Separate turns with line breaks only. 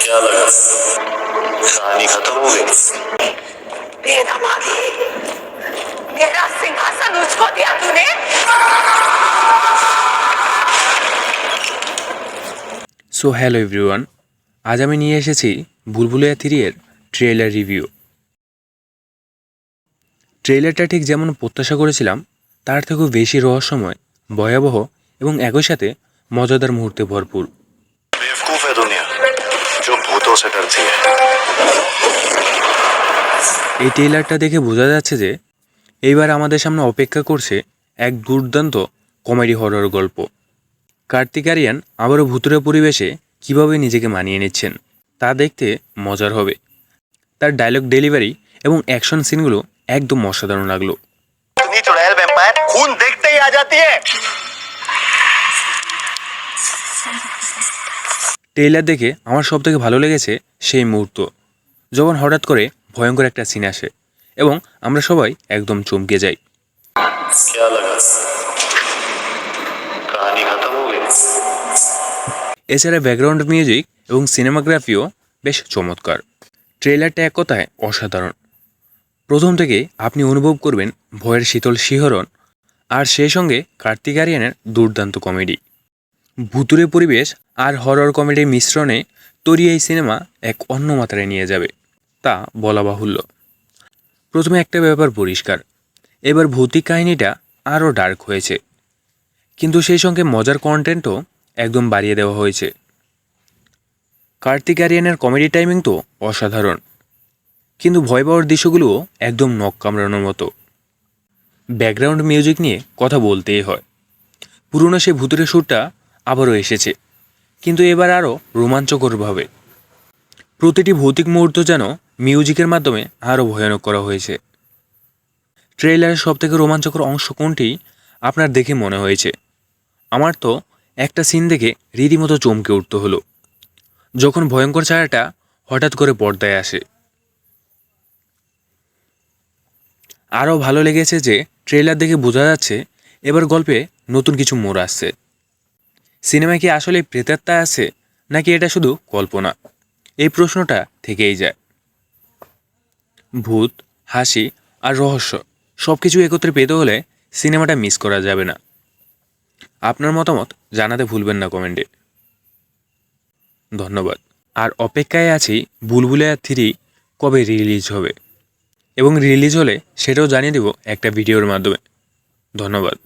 क्या लगा कहानी खत्म हो गई
बेनमाजी मेरा सिंहासन उसको दिया तूने
সো হ্যালো এভরিওয়ান আজ আমি নিয়ে এসেছি বুলবুলিয়া থ্রি এর ট্রেলার রিভিউ ট্রেলারটা ঠিক যেমন প্রত্যাশা করেছিলাম তার থেকেও বেশি রহস্যময় ভয়াবহ এবং একই সাথে মজাদার মুহূর্তে ভরপুর
बेवकूफ है दुनिया সেটার দিয়ে
এই ট্রেলারটা দেখে বোঝা যাচ্ছে যে এইবার আমাদের সামনে অপেক্ষা করছে এক দুর্দান্ত কমেডি হরর গল্প। কার্তিক আরিয়ান আবারও ভুতুরে পরিবেশে কীভাবে নিজেকে মানিয়ে নিচ্ছেন তা দেখতে মজার হবে। তার ডায়লগ ডেলিভারি এবং অ্যাকশন সিনগুলো একদম অসাধারণ লাগল।
খুন দেখতেই আ
ট্রেইলার দেখে আমার সব থেকে ভালো লেগেছে সেই মুহূর্ত যখন হঠাৎ করে ভয়ঙ্কর একটা সিন আসে এবং আমরা সবাই একদম চমকে যাই। এছাড়া ব্যাকগ্রাউন্ড মিউজিক এবং সিনেমাগ্রাফিও বেশ চমৎকার। ট্রেলারটা এক কথায় অসাধারণ। প্রথম থেকে আপনি অনুভব করবেন ভয়ের শীতল শিহরণ আর সেই সঙ্গে কার্তিক আরিয়ানের দুর্দান্ত কমেডি ভুতুরে পরিবেশ আর হরর কমেডির মিশ্রণে তৈরি এই সিনেমা এক অন্য মাত্রায় নিয়ে যাবে, তা বলা বাহুল্য। প্রথমে একটা ব্যাপার পরিষ্কার, এবার ভৌতিক কাহিনীটা আরও ডার্ক হয়েছে। কিন্তু সেই সঙ্গে মজার কন্টেন্টও একদম বাড়িয়ে দেওয়া হয়েছে। কার্তিক আরিয়ানের কমেডি টাইমিং তো অসাধারণ, কিন্তু ভয় পাওয়ার দৃশ্যগুলোও একদম নখ কামড়ানোর মতো। ব্যাকগ্রাউন্ড মিউজিক নিয়ে কথা বলতেই হয়। পুরনো সে ভূতুরে সুরটা আবারও এসেছে। কিন্তু এবার আরও রোমাঞ্চকরভাবে। প্রতিটি ভৌতিক মুহূর্ত যেন মিউজিকের মাধ্যমে আরও ভয়ানক করা হয়েছে। ট্রেলারের সবথেকে রোমাঞ্চকর অংশ কোনটি আপনার দেখে মনে হয়েছে? আমার তো একটা সিন দেখে রীতিমতো চমকে উঠতে হলো। যখন ভয়ঙ্কর ছায়াটা হঠাৎ করে পর্দায় আসে। আরও ভালো লেগেছে যে ট্রেলার দেখে বোঝা যাচ্ছে এবার গল্পে নতুন কিছু মোড় আসছে। সিনেমায় কি আসলে প্রেতাত্মা আছে, নাকি এটা শুধু কল্পনা? এই প্রশ্নটা থেকেই যায়। ভূত, হাসি আর রহস্য সব কিছু একত্রে পেতে হলে সিনেমাটা মিস করা যাবে না। আপনার মতামত জানাতে ভুলবেন না কমেন্টে। ধন্যবাদ। আর অপেক্ষায় আছি বুলবুলিয়া থ্রি কবে রিলিজ হবে, এবং রিলিজ হলে সেটাও জানিয়ে দেব একটা ভিডিওর মাধ্যমে। ধন্যবাদ।